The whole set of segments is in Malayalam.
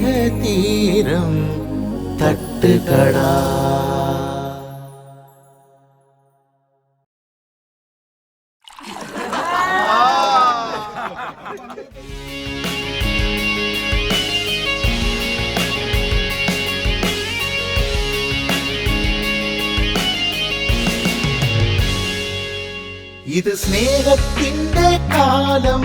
സ്നേഹതീരം തട്ടുകട. ഇത് സ്നേഹത്തിന്റെ കാലം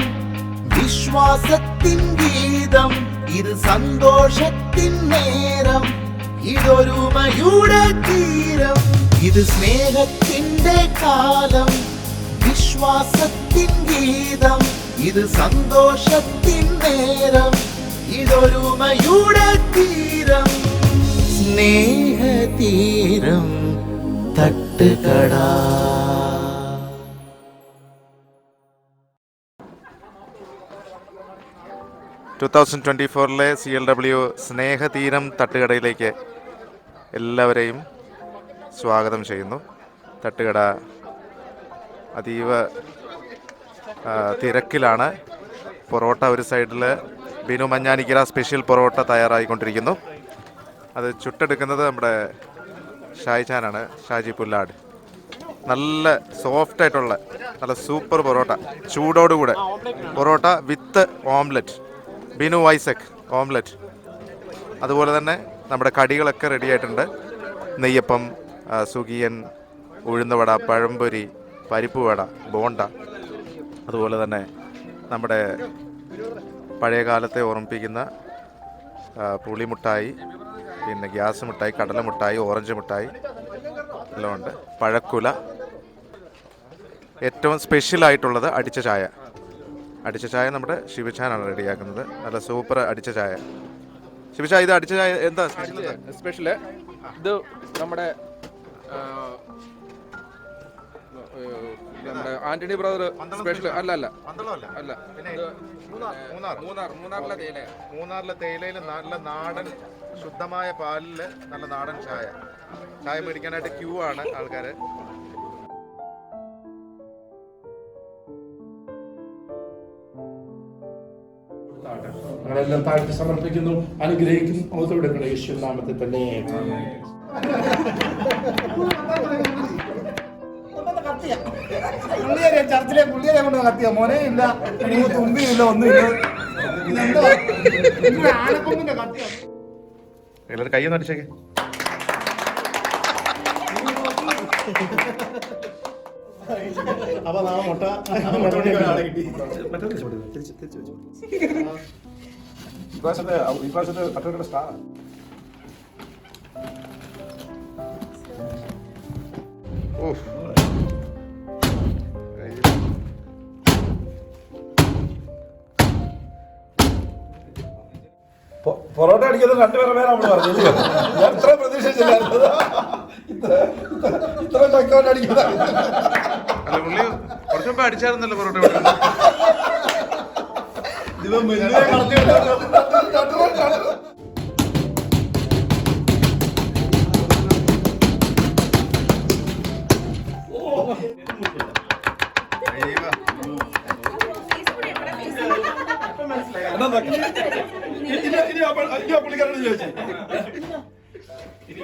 വിശ്വാസത്തിൻ ഗീതം ഇത് സന്തോഷത്തിൻ നേരം ഇതൊരു മയുടെ തീരം. ഇത് സ്നേഹത്തിന്റെ കാലം വിശ്വാസത്തിൻ ഗീതം. ഇത് സന്തോഷത്തിൻ നേരം ഇതൊരു മയുടെ തീരം. സ്നേഹതീരം തട്ടുകട. ടു തൗസൻഡ് ട്വന്റി ഫോറിലെ സി എൽ ഡബ്ല്യു സ്നേഹതീരം തട്ടുകടയിലേക്ക് എല്ലാവരെയും സ്വാഗതം ചെയ്യുന്നു. തട്ടുകട അതീവ തിരക്കിലാണ്. പൊറോട്ട ഒരു സൈഡിൽ ബിനു മഞ്ഞാനിക്കര സ്പെഷ്യൽ പൊറോട്ട തയ്യാറായിക്കൊണ്ടിരിക്കുന്നു. അത് ചുട്ടെടുക്കുന്നത് നമ്മുടെ ഷായിചാനാണ് ഷാജി പുല്ലാട്. നല്ല സോഫ്റ്റ് ആയിട്ടുള്ള നല്ല super parotta. ചൂടോടുകൂടെ parotta with omelette. Binu Isaac omelette. അതുപോലെ തന്നെ നമ്മുടെ കടികളൊക്കെ റെഡി ആയിട്ടുണ്ട്. നെയ്യപ്പം സുഗിയൻ ഉഴുന്നുവട പഴംപൊരി പരിപ്പ് വട ബോണ്ട. അതുപോലെ തന്നെ നമ്മുടെ പഴയ കാലത്തെ ഓർമ്മിപ്പിക്കുന്ന പുളിമുട്ടായി പിന്നെ ഗ്യാസ് മിഠായി കടല മിഠായി ഓറഞ്ച് മിഠായി എല്ലാം ഉണ്ട്. പഴക്കുല. ഏറ്റവും സ്പെഷ്യലായിട്ടുള്ളത് അടിച്ച ചായ. അടിച്ച ചായ നമ്മുടെ ശിവചാനാണ് റെഡിയാക്കുന്നത്. നല്ല സൂപ്പർ അടിച്ച ചായ. ശിവചായ ഇത് അടിച്ച ചായ എന്താ സ്പെഷ്യൽ ഇത് നമ്മുടെ ആന്റണി ബ്രദർ സ്പെഷ്യൽ അല്ല അല്ല. അല്ല. മൂന്നാർ മൂന്നാറിലെ തേയിലയാ മൂന്നാറിലെ തേയിലയിൽ നല്ല നാടൻ ശുദ്ധമായ പാലിൽ നല്ല നാടൻ ചായ. ചായ മേടിക്കാനായിട്ട് ക്യൂ ആണ് ആൾക്കാർ ഞങ്ങളെല്ലാം താഴ്ത്തി സമർപ്പിക്കുന്നു അനുഗ്രഹിക്കും അവതോടെ യേശു നാമത്തിൽ തന്നെ. പുള്ളിയെ ചർച്ചിലെ പുള്ളിയെ കൊണ്ട് കത്തിയ? മോനെ ഇല്ല. ഇങ്ങനെ ആനക്കൊമ്പിന്റെ കത്തിയ? എല്ലാവരും കൈയൊന്നും അടിച്ചേക്ക്. അപ്പൊ നാ മുട്ട ഇപ്രാവശ്യത്തെ ഇപ്രാവശ്യത്തെ പട്ടണയുടെ സ്റ്റാർ ഓഹ് പൊറോട്ട അടിക്കുന്നത് രണ്ടുപേരെ പേര് നമ്മൾ പറഞ്ഞു ഞാൻ ഇത്ര പ്രതീക്ഷിച്ചില്ലായിരുന്നു. ഇത്ര ഇത്ര ടക്കൗട്ട് അടിക്കുന്നത്. അടിച്ചായിരുന്നല്ലോ പൊറോട്ട ഇവ അയ്യോ. ഇനി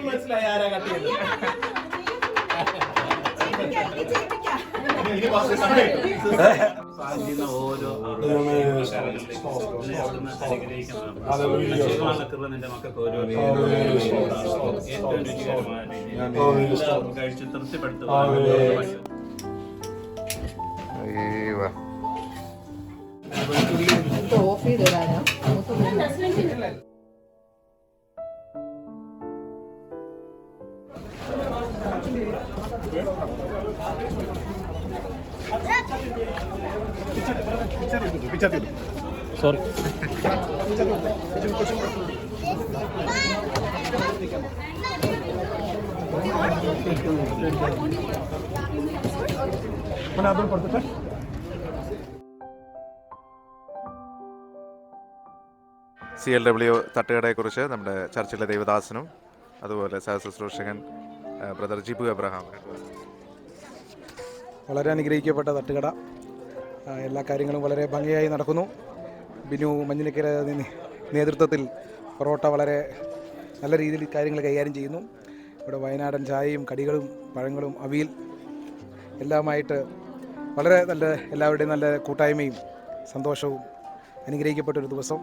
മനസ്സിലായി ആരാ കത്തിയത് നിന്റെ മക്കൾക്ക് ഓരോ ഏറ്റവും രുചികരമായ കഴിച്ച് സോറി സി എൽ ഡബ്ല്യു തട്ടുകടയെക്കുറിച്ച് നമ്മുടെ ചർച്ചിലെ ദേവദാസനും അതുപോലെ സഹശുശ്രൂഷകൻ ബ്രദർ ജിബു എബ്രഹാം വളരെ അനുഗ്രഹിക്കപ്പെട്ട തട്ടുകട. എല്ലാ കാര്യങ്ങളും വളരെ ഭംഗിയായി നടക്കുന്നു. ബിനു മഞ്ഞിനക്കര നേതൃത്വത്തിൽ പൊറോട്ട വളരെ നല്ല രീതിയിൽ കാര്യങ്ങൾ കൈകാര്യം ചെയ്യുന്നു. ഇവിടെ വയനാടൻ ചായയും കടികളും പഴങ്ങളും അവിയൽ എല്ലാമായിട്ട് വളരെ നല്ല എല്ലാവരുടെയും നല്ല കൂട്ടായ്മയും സന്തോഷവും അനുഗ്രഹിക്കപ്പെട്ട ഒരു ദിവസം.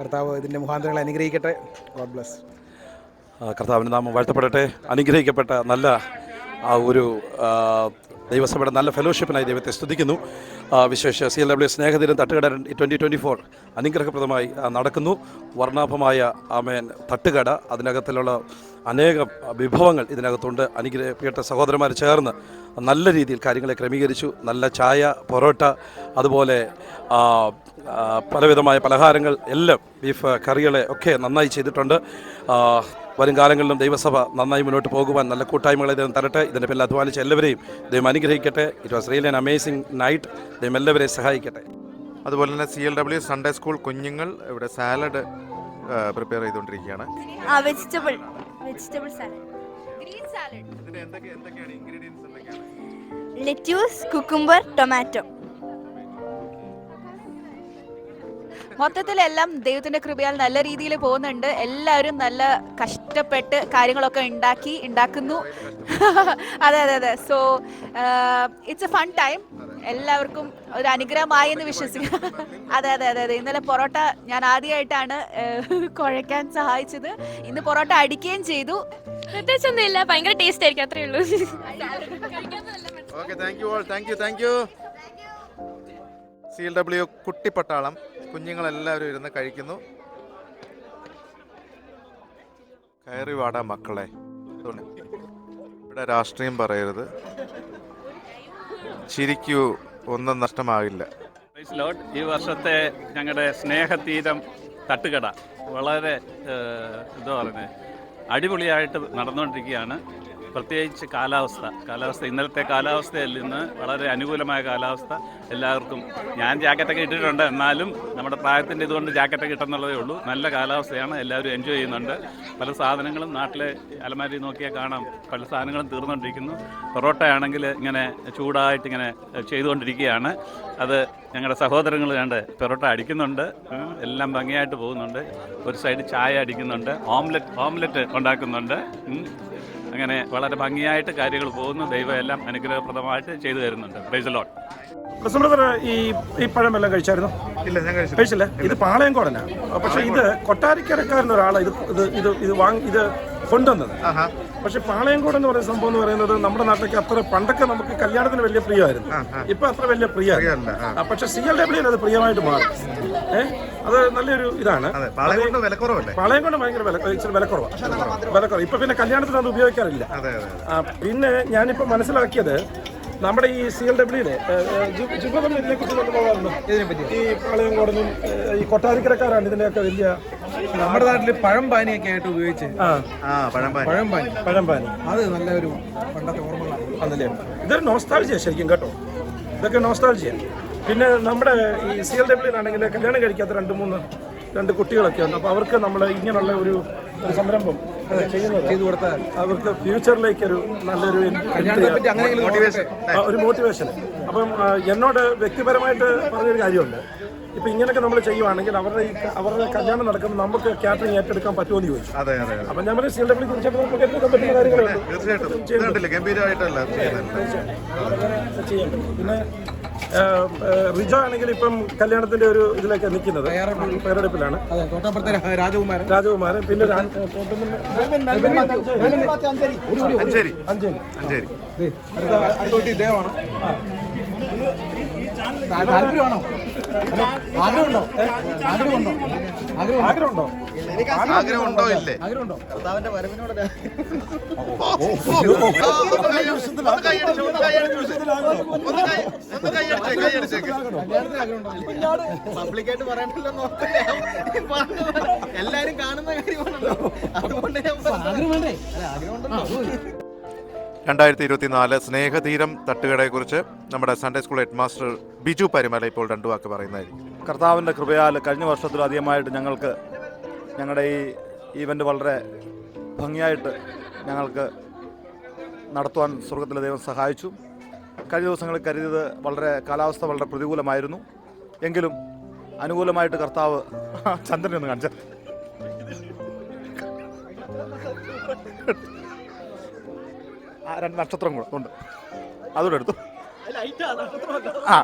കർത്താവ് ഇതിന്റെ മുഖാന്തരങ്ങൾ അനുഗ്രഹിക്കട്ടെ. ഗോഡ് ബ്ലസ് കർത്താവിന്റെ നാമം വാഴ്ത്തപ്പെടട്ടെ. അനുഗ്രഹിക്കപ്പെട്ട നല്ല ഒരു ദൈവസഭയുടെ നല്ല ഫെലോഷിപ്പിനായി ദൈവത്തെ സ്തുതിക്കുന്നു. വിശേഷ സി എൽ ഡബ്ല്യു സ്നേഹദിനം തട്ടുകട ട്വന്റി ട്വന്റി ഫോർ അനുഗ്രഹപ്രദമായി നടക്കുന്നു. വർണാഭമായ ആമേൻ തട്ടുകട. അതിനകത്തുള്ള അനേകം വിഭവങ്ങൾ ഇതിനകത്തുണ്ട്. അനുഗ്രഹപ്പെട്ട സഹോദരന്മാർ ചേർന്ന് നല്ല രീതിയിൽ കാര്യങ്ങളെ ക്രമീകരിച്ചു. നല്ല ചായ പൊറോട്ട അതുപോലെ പലവിധമായ പലഹാരങ്ങൾ എല്ലാം ബീഫ് കറികളെ ഒക്കെ നന്നായി ചെയ്തിട്ടുണ്ട്. വരും കാലങ്ങളിലും ദൈവസഭ നന്നായി മുന്നോട്ട് പോകുവാൻ നല്ല കൂട്ടായ്മകളെ ദൈവം തരട്ടെ. ഇതിന്റെ പേരിൽ അധ്വാനിച്ച എല്ലാവരെയും ദൈവം അനുഗ്രഹിക്കട്ടെ. It was really an amazing night ദൈവം എല്ലാവരെയും സഹായിക്കട്ടെ. അതുപോലെ തന്നെ C L W Sunday school കുഞ്ഞുങ്ങൾ ഇവിടെ സാലഡ് പ്രിപ്പയർ ചെയ്തുകൊണ്ടിരിക്കുകയാണ്. Vegetable vegetable salad green salad ഇതിന്റെ എന്തൊക്കെ എന്തൊക്കെയാണ് ഇൻഗ്രീഡിയൻസ് ലെറ്റ്യൂസ് കുക്കുംബർ ടൊമാറ്റോ മൊത്തത്തിൽ എല്ലാം ദൈവത്തിന്റെ കൃപയാൽ നല്ല രീതിയിൽ പോകുന്നുണ്ട്. എല്ലാവരും നല്ല കഷ്ടപ്പെട്ട് കാര്യങ്ങളൊക്കെ ഉണ്ടാക്കി ഉണ്ടാക്കുന്നു. അതെ അതെ അതെ. So it's a fun time എല്ലാവർക്കും ഒരു അനുഗ്രഹമായി എന്ന് വിശ്വസിക്കുന്നു അതെ അതെ അതെ അതെ. ഇന്നലെ പൊറോട്ട ഞാൻ ആദ്യമായിട്ടാണ് ഏഹ്, കുഴയ്ക്കാൻ സഹായിച്ചത്. ഇന്ന് പൊറോട്ട അടിക്കുകയും ചെയ്തു. പ്രത്യേകിച്ചൊന്നുമില്ല. ഭയങ്കര ടേസ്റ്റ് ആയിരിക്കും അത്രേ ഉള്ളൂ. Okay thank you all thank you thank you C L W കുട്ടിപ്പട്ടാളം. കുഞ്ഞുങ്ങളെല്ലാവരും ഇരുന്ന് കഴിക്കുന്നു. കയറി വാടാ മക്കളെ. ഇവിടെ രാഷ്ട്രീയം പറയരുത്. ചിരിക്കൂ ഒന്നും നഷ്ടമാകില്ല. ഈ വർഷത്തെ ഞങ്ങളുടെ സ്നേഹതീരം തട്ടുകട. വളരെ എന്താ പറയുന്നത് അടിപൊളിയായിട്ട് നടന്നുകൊണ്ടിരിക്കുകയാണ്. പ്രത്യേകിച്ച് കാലാവസ്ഥ. കാലാവസ്ഥ ഇന്നലത്തെ കാലാവസ്ഥയിൽ നിന്ന് വളരെ അനുകൂലമായ കാലാവസ്ഥ. എല്ലാവർക്കും ഞാൻ ജാക്കറ്റൊക്കെ ഇട്ടിട്ടുണ്ട്. എന്നാലും നമ്മുടെ പ്രായത്തിന്റെ ഇതുകൊണ്ട് ജാക്കറ്റൊക്കെ ഇട്ടെന്നുള്ളതേ ഉള്ളൂ. നല്ല കാലാവസ്ഥയാണ്. എല്ലാവരും എൻജോയ് ചെയ്യുന്നുണ്ട്. പല സാധനങ്ങളും നാട്ടിലെ അലമാരി നോക്കിയാൽ കാണാം. പല സാധനങ്ങളും തീർന്നുകൊണ്ടിരിക്കുന്നു. പൊറോട്ട ആണെങ്കിൽ ഇങ്ങനെ ചൂടായിട്ട് ഇങ്ങനെ ചെയ്തുകൊണ്ടിരിക്കുകയാണ്. അത് ഞങ്ങളുടെ സഹോദരങ്ങൾ കണ്ട് പൊറോട്ട അടിക്കുന്നുണ്ട്. എല്ലാം ഭംഗിയായിട്ട് പോകുന്നുണ്ട്. ഒരു സൈഡ് ചായ അടിക്കുന്നുണ്ട്. ഓംലെറ്റ് ഓംലെറ്റ് ഉണ്ടാക്കുന്നുണ്ട്. അങ്ങനെ വളരെ ഭംഗിയായിട്ട് കാര്യങ്ങൾ പോകുന്നു. ദൈവം എല്ലാം അനുഗ്രഹപ്രദമായിട്ട് ചെയ്തു തരുന്നുണ്ട്. പ്രൈസ് ലോട്ട് ഈ ഈ പഴമെല്ലാം കഴിച്ചായിരുന്നു? ഇല്ല ഞാൻ കഴിച്ചു കഴിച്ചില്ല? ഇത് പാളയംകോടനാ? പക്ഷെ ഇത് കൊട്ടാരിക്കരക്കാരൻ ഒരാളാണ് ഇത് ഇത് ഇത് ഇത് വാങ്ങി ഇത് കൊണ്ടുവന്നത്. ആഹാ. പക്ഷെ പാളയംകോട് എന്ന് പറയുന്ന സംഭവം എന്ന് പറയുന്നത് നമ്മുടെ നാട്ടിലേക്ക് അത്ര പണ്ടൊക്കെ നമുക്ക് കല്യാണത്തിന് വലിയ പ്രിയമായിരുന്നു. ഇപ്പൊ അത്ര വലിയ പ്രിയമല്ല ആ. പക്ഷെ സി എൽ ഡബ്ല്യു അത് പ്രിയമായിട്ട് മാറി. ഏഹ് അത് നല്ലൊരു ഇതാണ്. അതെ പാളയം വിലക്കുറവല്ലേ? പാളയംകോട് ഭയങ്കര വില ഇച്ചിരി വില കുറവാണ് വില കുറവ് ഇപ്പൊ പിന്നെ കല്യാണത്തിന് അത് ഉപയോഗിക്കാറില്ല. പിന്നെ ഞാനിപ്പോ മനസ്സിലാക്കിയത് നമ്മുടെ ഈ സി എൽ പോകാറുണ്ട് ഈ പാളയംകോടനും ഏഹ്, ഈ കൊട്ടാരിക്കരക്കാരാണ് ഇതിന്റെയൊക്കെ വലിയ നമ്മുടെ നാട്ടിൽ പഴം പാനിയൊക്കെ ആയിട്ട് ഉപയോഗിച്ച് ആ. പഴംപാൻ പഴം പാനി. പഴംപാനി അത് നല്ലൊരു പണ്ടത്തെ ഓർമ്മകളാണ്. അതല്ലേ? ഇതൊരു നോസ്റ്റാൾജിയ ശരിക്കും കേട്ടോ. ഇതൊക്കെ നോസ്റ്റാൾജിയ പിന്നെ നമ്മുടെ ഈ സി എൽ ഡബ്ല്യൂലാണെങ്കിൽ കല്യാണം കഴിക്കാത്ത രണ്ട് മൂന്ന് രണ്ട് കുട്ടികളൊക്കെ ഉണ്ട്. അപ്പോൾ അവർക്ക് നമ്മൾ ഇങ്ങനെയുള്ള ഒരു സംരംഭം ചെയ്തു കൊടുത്താൽ അവർക്ക് ഫ്യൂച്ചറിലേക്ക് ഒരു നല്ലൊരു ഒരു മോട്ടിവേഷൻ അപ്പം എന്നോട് വ്യക്തിപരമായിട്ട് പറഞ്ഞൊരു കാര്യമുണ്ട്. ഇപ്പൊ ഇങ്ങനെയൊക്കെ നമ്മൾ ചെയ്യുവാണെങ്കിൽ അവരുടെ അവരുടെ കല്യാണം നടക്കുമ്പോൾ നമുക്ക് കാറ്ററിംഗ് ഏറ്റെടുക്കാൻ പറ്റുമോ എന്ന് ചോദിച്ചു. അതെ അതെ അതെ. അപ്പം ഞാൻ പറഞ്ഞ സി എൽ ഡബ്ല്യൂ കുറിച്ചൊക്കെ നമുക്ക് ഏറ്റെടുക്കാൻ പറ്റുന്ന കാര്യങ്ങളുണ്ട് തീർച്ചയായിട്ടും. പിന്നെ റിജോ ആണെങ്കിൽ ഇപ്പം കല്യാണത്തിന്റെ ഒരു ഇതിലേക്ക് നിൽക്കുന്നത്. പേരെടുപ്പിലാണ് അതെ തോട്ടപ്പുറത്തെ രാജകുമാരൻ. രാജകുമാരൻ പിന്നെ അഞ്ചേരി അഞ്ചേരി അഞ്ചേരി ഇദ്ദേഹമാണ്. താല്പര്യമാണോ? ആഗ്രഹമുണ്ടോ? ആഗ്രഹമുണ്ടോ? ആഗ്രഹം ആഗ്രഹമുണ്ടോ ആഗ്രഹം ഉണ്ടോ ഇല്ലേ ആഗ്രഹമുണ്ടോ പബ്ലിക്കായിട്ട് പറയണ്ടല്ലോ എല്ലാരും കാണുന്ന കാര്യമാണല്ലോ. അതുകൊണ്ട് ഞാൻ ആഗ്രഹം വേണ്ടേ? അല്ല ആഗ്രഹം ഉണ്ടല്ലോ രണ്ടായിരത്തി ഇരുപത്തിനാല് സ്നേഹതീരം തട്ടുകടയെക്കുറിച്ച് നമ്മുടെ Sunday school headmaster Biju Parimala ഇപ്പോൾ രണ്ടു വാക്ക് പറയുന്നതായിരിക്കും. കർത്താവിന്റെ കൃപയാൽ കഴിഞ്ഞ വർഷത്തിലധികമായിട്ട് ഞങ്ങൾക്ക് ഞങ്ങളുടെ ഈ ഈവന്റ് വളരെ ഭംഗിയായിട്ട് ഞങ്ങൾക്ക് നടത്തുവാൻ സ്വർഗത്തിലെ ദൈവം സഹായിച്ചു. കഴിഞ്ഞ ദിവസങ്ങളിൽ കരുതിയത് വളരെ കാലാവസ്ഥ വളരെ പ്രതികൂലമായിരുന്നു. എങ്കിലും അനുകൂലമായിട്ട് കർത്താവ് ചന്ദ്രനെ ഒന്ന് കാണിച്ച രണ്ട് നക്ഷത്രം കൂടെ ഉണ്ട്. അതുകൂടെ എടുത്തു. ആ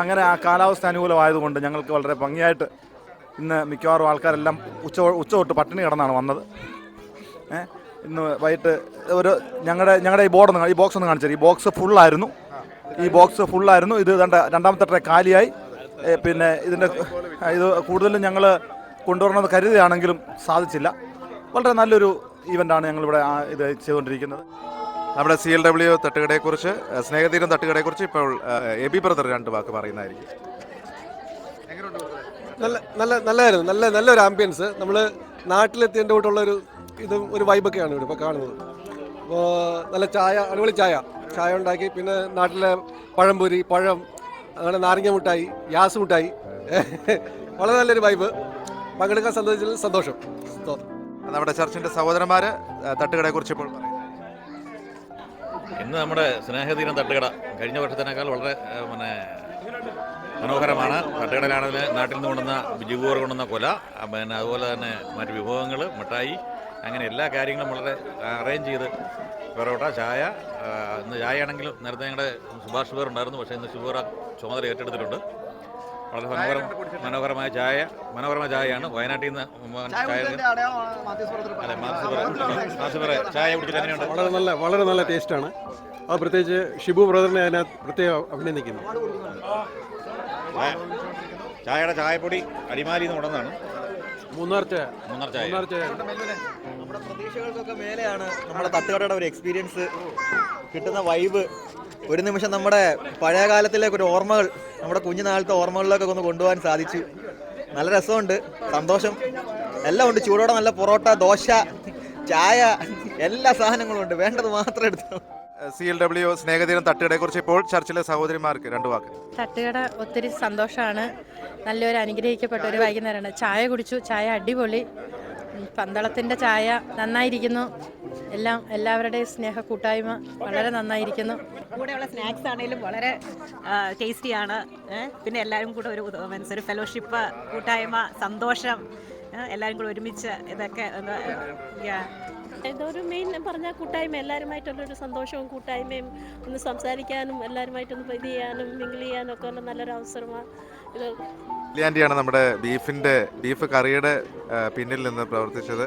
അങ്ങനെ ആ കാലാവസ്ഥ അനുകൂലമായതുകൊണ്ട് ഞങ്ങൾക്ക് വളരെ ഭംഗിയായിട്ട് ഇന്ന് മിക്കവാറും ആൾക്കാരെല്ലാം ഉച്ച ഉച്ച തൊട്ട് പട്ടിണി കിടന്നാണ് വന്നത്. ഏഹ് ഇന്ന് വൈകിട്ട് ഒരു ഞങ്ങളുടെ ഞങ്ങളുടെ ഈ ബോർഡ് ഒന്ന് ഈ ബോക്സ് ഒന്ന് കാണിച്ചത് ഈ ബോക്സ് ഫുള്ളായിരുന്നു ഈ ബോക്സ് ഫുള്ളായിരുന്നു ഇത് രണ്ട് രണ്ടാമത്തെ ട്രേ കാലിയായി. പിന്നെ ഇതിന്റെ ഇത് കൂടുതലും ഞങ്ങൾ കൊണ്ടുവരണമെന്ന് കരുതിയാണെങ്കിലും സാധിച്ചില്ല. വളരെ നല്ലൊരു ഇവന്റാണ് ഞങ്ങളിവിടെ ഇത് ചെയ്തുകൊണ്ടിരിക്കുന്നത്. നമ്മുടെ സി എൽ ഡബ്ല്യു തട്ടുകടയെക്കുറിച്ച് കുറിച്ച് സ്നേഹതീരം തട്ടുകടയെക്കുറിച്ച് ഇപ്പോൾ എ എബി ബ്രദർ രണ്ട് വാക്ക് പറയുന്നതായിരിക്കും. നല്ല നല്ല നല്ലതായിരുന്നു നല്ല നല്ലൊരു ആംബിയൻസ് നമ്മൾ നാട്ടിലെത്തിയതിന്റെ കൂട്ടുള്ളൊരു ഇതും ഒരു വൈബൊക്കെയാണ് ഇവിടെ ഇപ്പോൾ കാണുന്നത്. അപ്പോൾ നല്ല ചായ അടിപൊളി ചായ. ചായ ഉണ്ടാക്കി പിന്നെ നാട്ടിലെ പഴംപൊരി പഴം അങ്ങനെ നാരങ്ങ മുട്ടായി ഗ്യാസ് മുട്ടായി വളരെ നല്ലൊരു വൈബ് പങ്കെടുക്കാൻ സന്തോഷിച്ചതിൽ സന്തോഷം. നമ്മുടെ ചർച്ചിന്റെ സഹോദരന്മാർ തട്ടുകടയെക്കുറിച്ച് ഇപ്പോൾ ഇന്ന് നമ്മുടെ സ്നേഹതീരം തട്ടുകട കഴിഞ്ഞ വർഷത്തിനേക്കാൾ വളരെ പിന്നെ മനോഹരമാണ്. തട്ടുകടയിലാണെങ്കിൽ നാട്ടിൽ നിന്ന് കൊണ്ടുവന്ന ജിഗോർ കൊണ്ടുവന്ന കൊല പിന്നെ അതുപോലെ തന്നെ മറ്റ് വിഭവങ്ങൾ മിഠായി അങ്ങനെ എല്ലാ കാര്യങ്ങളും വളരെ അറേഞ്ച് ചെയ്ത് പൊറോട്ട ചായ ഇന്ന് ചായ ആണെങ്കിലും നേരത്തെ ഞങ്ങളുടെ സുഭാഷ് ഷുഗർ ഉണ്ടായിരുന്നു പക്ഷേ ഇന്ന് ഷുഗർ ചുമതല ഏറ്റെടുത്തിട്ടുണ്ട്. വളരെ മനോഹരം മനോഹരമായ ചായ. മനോഹരമായ ചായയാണ്. വയനാട്ടിൽ നിന്ന് ചായ കുടിച്ചിട്ട് എങ്ങനെയുണ്ട്? വളരെ നല്ല വളരെ നല്ല ടേസ്റ്റാണ്. അത് പ്രത്യേകിച്ച് ഷിബു ബ്രദറിനെ അതിനകത്ത് പ്രത്യേകം അഭിനന്ദിക്കുന്നു. ചായ- ചായയുടെ ചായപ്പൊടി അടിമാലിന്ന് ഉടന്നാണ് മൂന്നാർ ചായ. മൂന്നാർ ചായ. മൂന്നാർ ചായ. നമ്മുടെ പ്രതീക്ഷകൾക്കൊക്കെ മേലെയാണ് നമ്മുടെ തട്ടുകടയുടെ ഒരു എക്സ്പീരിയൻസ് കിട്ടുന്ന വൈബ് ഒരു നിമിഷം നമ്മുടെ പഴയ കാലത്തിലേക്ക് ഒരു ഓർമ്മകൾ നമ്മുടെ കുഞ്ഞുനാളത്തെ ഓർമ്മകളിലൊക്കെ ഒന്ന് കൊണ്ടുപോകാൻ സാധിച്ചു. നല്ല രസമുണ്ട് സന്തോഷം. എല്ലാം ഉണ്ട് ചൂടോടെ നല്ല പൊറോട്ട ദോശ ചായ എല്ലാ സാധനങ്ങളും ഉണ്ട്. വേണ്ടത് മാത്രം എടുത്തു. സി എൽ ഡബ്ല്യു സ്നേഹതീരം തട്ടുകടയെക്കുറിച്ച് ഇപ്പോൾ ചർച്ചിലെ സഹോദരിമാർക്ക് രണ്ട് വാക്ക്. തട്ടുകട ഒത്തിരി സന്തോഷമാണ്. നല്ലൊരു അനുഗ്രഹിക്കപ്പെട്ട ഒരു വൈകുന്നേരമാണ്. ചായ കുടിച്ചു ചായ അടിപൊളി. പന്തളത്തിന്റെ ചായ നന്നായിരിക്കുന്നു. എല്ലാം എല്ലാവരുടെയും സ്നേഹ കൂട്ടായ്മ വളരെ നന്നായിരിക്കുന്നു. കൂടെയുള്ള സ്നാക്സ് ആണെങ്കിലും വളരെ ടേസ്റ്റിയാണ്. പിന്നെ എല്ലാവരും കൂടെ ഒരു മീൻസ് ഒരു ഫെലോഷിപ്പ് കൂട്ടായ്മ സന്തോഷം എല്ലാവരും കൂടെ ഒരുമിച്ച് ഇതൊക്കെ ഇതൊരു മെയിൻ പറഞ്ഞ കൂട്ടായ്മ എല്ലാവരുമായിട്ടുള്ളൊരു സന്തോഷവും കൂട്ടായ്മയും ഒന്ന് സംസാരിക്കാനും എല്ലാവരുമായിട്ടൊന്ന് ഇത് ചെയ്യാനും മിങ്കിൾ ചെയ്യാനും ഒക്കെ ഉള്ള നല്ലൊരു അവസരമാണ് ലിയാൻഡിയാണ് നമ്മുടെ ബീഫിന്റെ ബീഫ് കറിയുടെ പിന്നിൽ നിന്ന് പ്രവർത്തിച്ചത്.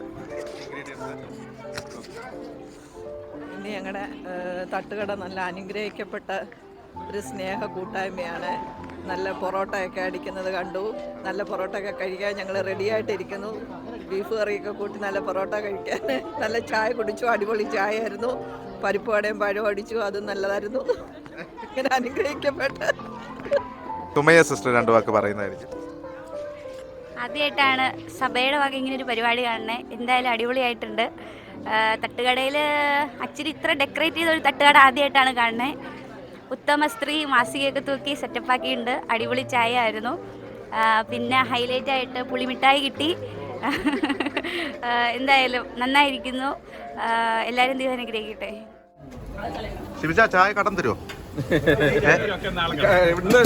ഇനി ഞങ്ങളുടെ തട്ടുകട നല്ല അനുഗ്രഹിക്കപ്പെട്ട ഒരു സ്നേഹ കൂട്ടായ്മയാണ്. നല്ല പൊറോട്ടയൊക്കെ അടിക്കുന്നത് കണ്ടു. നല്ല പൊറോട്ടയൊക്കെ കഴിക്കാൻ ഞങ്ങൾ റെഡിയായിട്ടിരിക്കുന്നു. ബീഫ് കറിയൊക്കെ കൂട്ടി നല്ല പൊറോട്ട കഴിക്കാൻ. നല്ല ചായ കുടിച്ചു. അടിപൊളി ചായ ആയിരുന്നു പരിപ്പ് വടയും പഴവും അടിച്ചു. അതും നല്ലതായിരുന്നു. ഇങ്ങനെ അനുഗ്രഹിക്കപ്പെട്ട തുമയ സിസ്റ്റർ രണ്ടു വാക്ക് പറയുന്നതായിരിക്കും. ആദ്യമായിട്ടാണ് സഭയുടെ വക ഇങ്ങനെ ഒരു പരിപാടി കാണുന്നത് എന്തായാലും അടിപൊളിയായിട്ടുണ്ട്. തട്ടുകടയിൽ ആക്ച്വലി ഇത്ര ഡെക്കറേറ്റ് ചെയ്ത ഒരു തട്ടുകട ആദ്യമായിട്ടാണ് കാണുന്നത് ഉത്തമ സ്ത്രീ മാസികയൊക്കെ തൂക്കി സെറ്റപ്പാക്കിയിട്ടുണ്ട് അടിപൊളി ചായ ആയിരുന്നു പിന്നെ ഹൈലൈറ്റ് ആയിട്ട് പുളിമിഠായി കിട്ടി. എന്തായാലും നന്നായിരിക്കുന്നു. എല്ലാവരും ദൈവം അനുഗ്രഹിക്കട്ടെ. ശിവജ ചായ കടം തരുമോ ഇവിടുന്ന്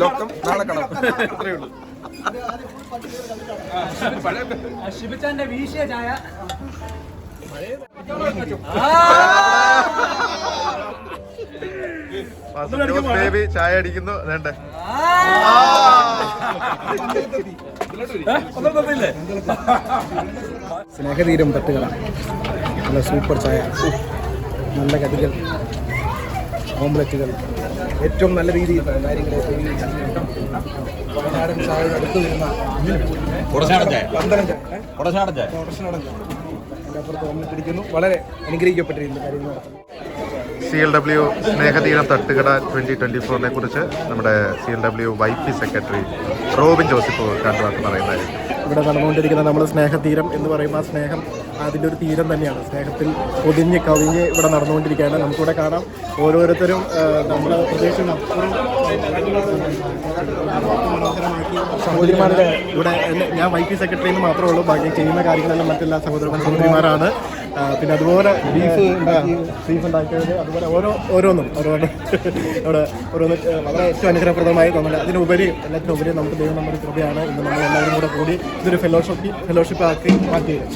ലോക്കം നാളെ കാണാം. അത്രേ ഉള്ളൂ. ശിബിച്ചാന്റെ വീശിയ ചായ. ബേബി ചായ അടിക്കുന്നു. വേണ്ടേ സ്നേഹതീരം തട്ടുകളാണ്. നല്ല സൂപ്പർ ചായ. നല്ല കഥകൾ. ഓംലറ്റുകൾ. ഏറ്റവും നല്ല രീതിയിൽ കാര്യങ്ങളെ വയനാടൻ ചായ അടുത്ത് വരുന്ന ചായ? കുടശാടൻ ചായ. അപ്പുറത്ത് വളരെ അനുഗ്രഹിക്കപ്പെട്ടിരിക്കുന്ന കാര്യങ്ങൾ. നടത്തുന്നു സി എൽ ഡബ്ല്യു സ്നേഹതീരം തട്ടുകട ട്വന്റി ട്വന്റി ഫോറിനെ കുറിച്ച് നമ്മുടെ C L W Y P secretary Robin Joseph രണ്ട് പറയുന്നതായിരുന്നു പറയുന്നതായിരിക്കും ഇവിടെ നടന്നുകൊണ്ടിരിക്കുന്ന നമ്മൾ സ്നേഹതീരം എന്ന് പറയുമ്പോൾ ആ സ്നേഹം അതിന്റെ ഒരു തീരം തന്നെയാണ്. സ്നേഹത്തിൽ പൊതിഞ്ഞ് കവിഞ്ഞ് ഇവിടെ നടന്നുകൊണ്ടിരിക്കുകയാണ്. നമുക്കിവിടെ കാണാം ഓരോരുത്തരും നമ്മുടെ പ്രദേശം അപ്പുറം സഹോദരിമാരുടെ ഇവിടെ ഞാൻ വൈ പി സെക്രട്ടറി എന്ന് മാത്രമേ ഉള്ളൂ. ബാക്കി ചെയ്യുന്ന കാര്യങ്ങളെല്ലാം മറ്റെല്ലാ സഹോദരൻ സഹോദരിമാരാണ്. പിന്നെ അതുപോലെ ബീഫ് ബീഫ് ഉണ്ടാക്കിയത് അതുപോലെ ഓരോ ഓരോന്നും ഓരോന്നും അവിടെ ഓരോന്ന് വളരെ ഏറ്റവും അനുഗ്രഹപ്രദമായി തോന്നുന്നത് അതിനുപരി എല്ലാത്തിനുപരി നമുക്ക് ദൈവം നമ്മുടെ കൃപയാണ് ഇന്ന് നമ്മൾ എല്ലാവരും കൂടെ കൂടി ഇതൊരു ഫെലോഷിപ്പ് ഫെലോഷിപ്പ് ആക്കി മാറ്റിയത്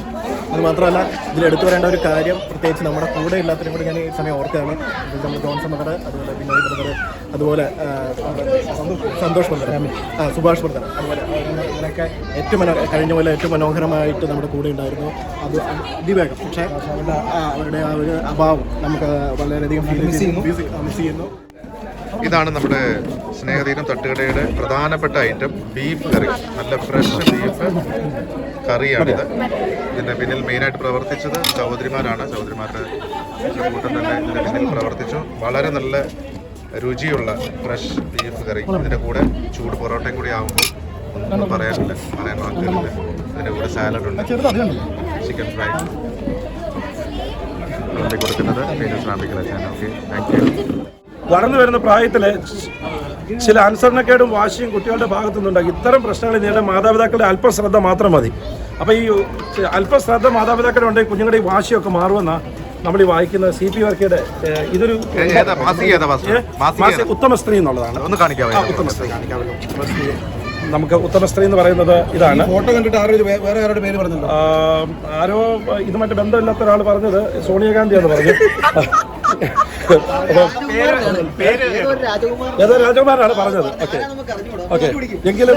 അത് മാത്രമല്ല ഇതിൽ എടുത്തു വരേണ്ട ഒരു കാര്യം പ്രത്യേകിച്ച് നമ്മുടെ കൂടെ ഇല്ലാത്തതിനും കൂടി ഞാൻ ഈ സമയം ഓർക്കുകയാണ്. നമ്മൾ ജോൺസൺ ബ്രദർ അതുപോലെ പിന്നെ ബ്രദർ അതുപോലെ സന്തോഷ് ബ്രദർ ആ സുഭാഷ് ബ്രദർ അതുപോലെ ഇവരൊക്കെ അങ്ങനെയൊക്കെ ഏറ്റവും മനോ കഴിഞ്ഞ പോലെ ഏറ്റവും മനോഹരമായിട്ട് നമ്മുടെ കൂടെ ഉണ്ടായിരുന്നു. അത് അതിവേഗം പക്ഷേ അവരുടെ അവരുടെ ആ ഒരു അഭാവം നമുക്ക് വളരെയധികം മിസ് ചെയ്യുന്നു. മിസ് ചെയ്യുന്നു. ഇതാണ് നമ്മുടെ സ്നേഹതീരം തട്ടുകടയുടെ പ്രധാനപ്പെട്ട ഐറ്റം ബീഫ് കറി നല്ല ഫ്രഷ് ബീഫ് കറിയാണിത് ഇതിന്റെ പിന്നിൽ മെയിനായിട്ട് പ്രവർത്തിച്ചത് ചൗധരിമാരാണ്. ചൗധരിമാരുടെ കൂട്ടം തന്നെ ഇതിന്റെ പിന്നിൽ പ്രവർത്തിച്ചു. വളരെ നല്ല രുചിയുള്ള ഫ്രഷ് ബീഫ് കറി. ഇതിന്റെ കൂടെ ചൂട് പൊറോട്ടയും കൂടി ആകുമ്പോൾ ഒന്നും പറയാനില്ല. പറയാൻ വാക്കുകളില്ല ഇതിന്റെ കൂടെ സാലഡ് ഉണ്ട്. ചിക്കൻ ഫ്രൈ കൊടുക്കുന്നത്? പേര് ശ്രാമിക്കല ചാനൽ ഓക്കെ താങ്ക് യു വളർന്നു വരുന്ന പ്രായത്തിൽ ചില അനുസരണക്കേടും വാശിയും കുട്ടികളുടെ ഭാഗത്തു നിന്നുണ്ടാകും ഇത്തരം പ്രശ്നങ്ങൾ നേരിടാൻ മാതാപിതാക്കളുടെ അല്പശ്രദ്ധ മാത്രം മതി. അപ്പോൾ ഈ അല്പശ്രദ്ധ അല്പശ്രദ്ധ മാതാപിതാക്കളുണ്ടെങ്കിൽ കുഞ്ഞുങ്ങളുടെ ഈ വാശിയൊക്കെ മാറുമെന്ന നമ്മൾ ഈ വായിക്കുന്ന സി പി വർക്കയുടെ ഇതൊരു ഉത്തമ സ്ത്രീ എന്നുള്ളതാണ്. ഒന്ന് കാണിക്കാമോ ആ, ഉത്തമ സ്ത്രീ കാണിക്കാമല്ലോ ഉത്തമ സ്ത്രീ. നമുക്ക് ഉത്തമ സ്ത്രീ എന്ന് പറയുന്നത് ഇതാണ്. ഫോട്ടോ കണ്ടിട്ട് ആരോ വേറെ ആരുടെ പേര് പറഞ്ഞു ആരോ ഇതുമായിട്ട് ബന്ധമില്ലാത്ത ഒരാൾ പറഞ്ഞത് സോണിയാഗാന്ധി എന്ന് പറഞ്ഞു. ഏതോ രാജകുമാരാണ് പറഞ്ഞത്. ഓക്കെ ഓക്കെ എങ്കിലും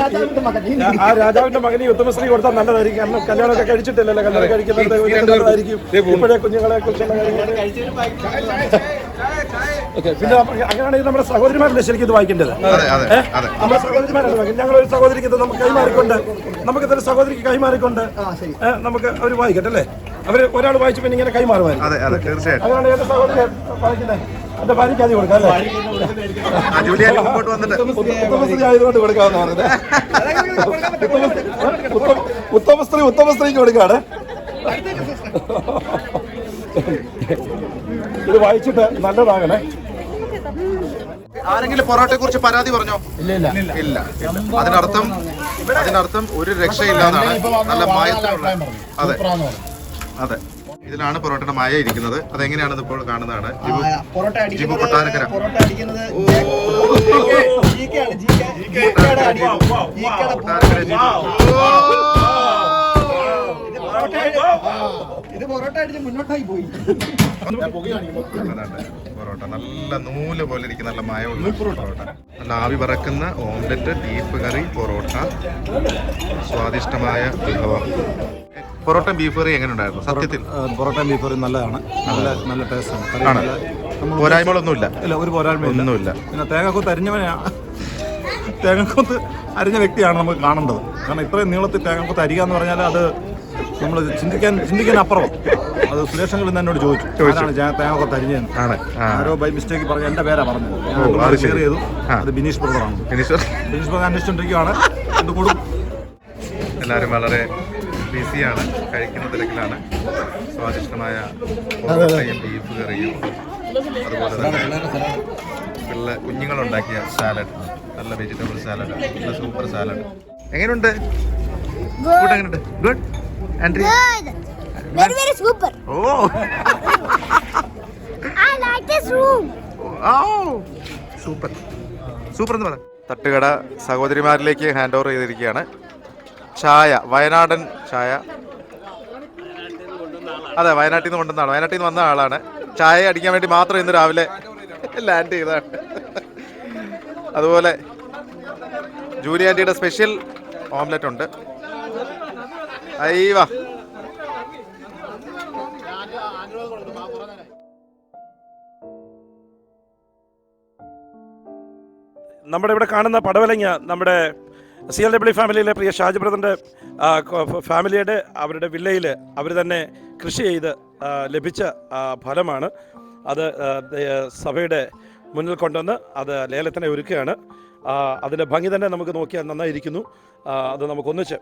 ആ രാജാവിന്റെ മകന് ഈ ഉത്തമശ്രീ കൊടുത്താൽ നല്ലതായിരിക്കും. കാരണം കല്യാണമൊക്കെ കഴിച്ചിട്ടില്ലല്ലോ. കല്യാണം കഴിക്കുന്നത് നല്ലതായിരിക്കും. ഇപ്പോഴേ കുഞ്ഞുങ്ങളെ കുറിച്ചുള്ള ഓക്കെ പിന്നെ അങ്ങനെയാണെങ്കിൽ നമ്മുടെ സഹോദരിമാരല്ലേ ശരിക്കും ഇത് വായിക്കേണ്ടത്? നമ്മുടെ സഹോദരിമാരാണ് വായിക്കുന്നത് ഞങ്ങൾ ഒരു സഹോദരിക്ക് നമുക്ക് കൈമാറിക്കൊണ്ട് നമുക്ക് ഇതൊരു സഹോദരിക്ക് കൈമാറിക്കൊണ്ട് നമുക്ക് അവർ വായിക്കട്ടെ അല്ലേ? അവർ ഒരാൾ വായിച്ചു പിന്നെ ഇങ്ങനെ കൈമാറുമായിരുന്നു. അതെ അതെ തീർച്ചയായിട്ടും. അതുകൊണ്ട് എന്റെ സഹോദരി വായിക്കുന്നത് എന്റെ ഭാര്യയ്ക്ക് ആദ്യം കൊടുക്കാം അല്ലേ? ആയതുകൊണ്ട് കൊടുക്കാവുന്നതാണ് ഉത്തമ- ഉത്തമസ്ത്രീ ഉത്തമസ്ത്രീക്ക് കൊടുക്കാണ്. ഇത് വായിച്ചിട്ട് നല്ലതാകണേ. ആരെങ്കിലും പൊറോട്ടയെ കുറിച്ച് പരാതി പറഞ്ഞോ? ഇല്ല ഇല്ല. ഇല്ല. അതിനർത്ഥം അതിനർത്ഥം ഒരു രക്ഷയില്ലാതാണ്. നല്ല മായത്തിലുള്ള അതെ. അതെ. ഇതിലാണ് പൊറോട്ടയുടെ മായ ഇരിക്കുന്നത്. അതെങ്ങനെയാണെന്ന് ഇപ്പോൾ കാണുന്നതാണ്. പൊറോട്ട ജിബു കൊട്ടാരക്കര. പൊറോട്ട അടിക്കുന്നത് കൊട്ടാരക്കര ജിബു പൊറോട്ട അടിച്ച് മുന്നോട്ടായി പോയി. പൊറോട്ട. നല്ല നൂൽ പോലെ ഇരിക്കുന്ന നല്ല മയമുള്ള പൊറോട്ട. നല്ല ആവി പറക്കുന്ന ഓംലെറ്റ് ബീഫ് കറി പൊറോട്ട. സ്വാദിഷ്ടമായ വിഭവം. പൊറോട്ട ബീഫ് കറി എങ്ങനെ ഉണ്ടായിരുന്നു? സത്യത്തിൽ? പൊറോട്ട ബീഫ് കറി നല്ലതാണ്. നല്ല നല്ല ടേസ്റ്റ് ആണ്. പോരായ്മകളൊന്നുമില്ല? ഇല്ല ഒരു പോരായ്മയൊന്നുമില്ല ഒന്നുമില്ല. പിന്നെ തേങ്ങക്കൊത്ത് അരിഞ്ഞവനാ. തേങ്ങക്കൊത്ത് അരിഞ്ഞ വ്യക്തിയാണ് നമുക്ക് കാണേണ്ടത്. കാരണം ഇത്രയും നീളത്തിൽ തേങ്ങക്കൊത്ത് അരിക എന്ന് പറഞ്ഞാൽ അത് നമ്മൾ ചിന്തിക്കാൻ ചിന്തിക്കാൻ അപ്പുറം. അത് സുരേഷങ്ങൾ ഇന്ന് എന്നോട് ചോദിച്ചു. ആരാണ് ജാ- തരിഞ്ഞത് ആണ്. ആരോ ബൈ മിസ്റ്റേക്ക് പറഞ്ഞു എന്റെ പേരാ പറഞ്ഞത്. ഷെയർ ചെയ്തു. അത് ബിനീഷ് ബ്രദറാണ് ബിനീഷ് ബിനീഷ് ബ്രദർ കൊടുക്കും എല്ലാവരും വളരെ ബിസിയാണ് കഴിക്കുന്ന തിരക്കിലാണ്. സ്വാദിഷ്ടമായ ബീഫ് കറിയും. അതുപോലെ തന്നെ പിള്ള കുഞ്ഞുങ്ങളുണ്ടാക്കിയ സാലഡ് നല്ല വെജിറ്റബിൾ സാലഡ് നല്ല സൂപ്പർ സാലഡ് എങ്ങനെയുണ്ട് ഗുഡ് എങ്ങനെയുണ്ട് ഗുഡ് ആൻഡ്രി Very, very super. Oh. I like this room. ഓ സൂപ്പർ സൂപ്പർ എന്ന് പറ. തട്ടുകട സഹോദരിമാരിലേക്ക് ഹാൻഡ് ഓവർ ചെയ്തിരിക്കുകയാണ്. ചായ വയനാടൻ ചായ. അതെ വയനാട്ടിൽ നിന്ന് കൊണ്ടുവന്ന ആളാണ്. വയനാട്ടിൽ നിന്ന് വന്ന ആളാണ്. ചായ അടിക്കാൻ വേണ്ടി മാത്രം ഇന്ന് രാവിലെ ലാൻഡ് ചെയ്തതാണ്. അതുപോലെ ജൂലി ആന്റിയുടെ സ്പെഷ്യൽ ഓംലെറ്റ് ഉണ്ട്. അയ്യവാ നമ്മുടെ ഇവിടെ കാണുന്ന പടവലങ്ങ നമ്മുടെ സി എൽ ഡബ്ല്യു ഫാമിലിയിലെ പ്രിയ ഷാജി ബ്രദറിന്റെ ഫാമിലിയുടെ അവരുടെ വില്ലയിൽ അവർ തന്നെ കൃഷി ചെയ്ത് ലഭിച്ച ഫലമാണ്. അത് സഭയുടെ മുന്നിൽ കൊണ്ടുവന്ന് അത് ലേലത്തിനെ ഒരുക്കുകയാണ്. അതിന്റെ ഭംഗി തന്നെ നമുക്ക് നോക്കിയാൽ നന്നായിരിക്കുന്നു. അത് നമുക്കൊന്നിച്ച്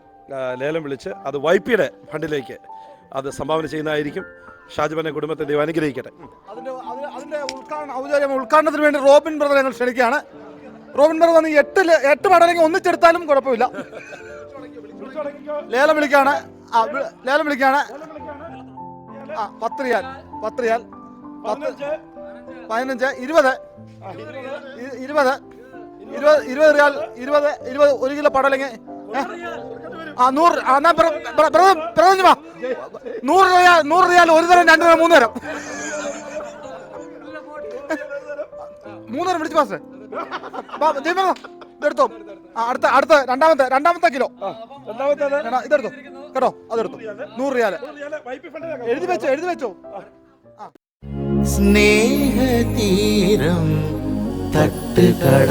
ലേലം വിളിച്ച് അത് വൈപ്പിയുടെ ഫണ്ടിലേക്ക് അത് സംഭാവന ചെയ്യുന്നതായിരിക്കും. ഷാജിബനെ കുടുംബത്തെ ദൈവം അനുഗ്രഹിക്കട്ടെ. അതിന്റെ അത് അതിന്റെ ഉദ്ഘാടനം ഔദ്യോഗിക ഉദ്ഘാടനത്തിന് വേണ്ടി റോബിൻ ബ്രദർ ഞങ്ങൾ ക്ഷണിക്കുകയാണ്. റോബിൻ ബ്രദർ വന്ന് എട്ട് എട്ട് പടലെങ്കിൽ ഒന്നിച്ചെടുത്താലും കുഴപ്പമില്ല. ലേലം വിളിക്കാണ് ആ, ലേലം വിളിക്കാണ് ആ പത്ത് റിയാൽ പത്ത് റിയാൽ പത്ത് പതിനഞ്ച് ഇരുപത്. ഇരുപത്. ഇരുപത് ഇരുപത് റിയാൽ. ഇരുപത് ഇരുപത്. ഒരു കിലോ പടലങ്ങ. ആ നൂറ്. എന്നാ. നൂറ് റിയാൽ നൂറ് റിയാൽ ഒരു തരം രണ്ടു തരം മൂന്ന് തരം. മൂന്നരം വിളിച്ചു പാസ്. ഇതെടുത്തോ. അടുത്ത അടുത്ത രണ്ടാമത്തെ രണ്ടാമത്തെ കിലോ. ഇതെടുത്തോ. കേട്ടോ? അതെടുത്തു. നൂറ് റിയാൽ എഴുതി വെച്ചോ എഴുതി വെച്ചോ. സ്നേഹതീരം തട്ടുകട.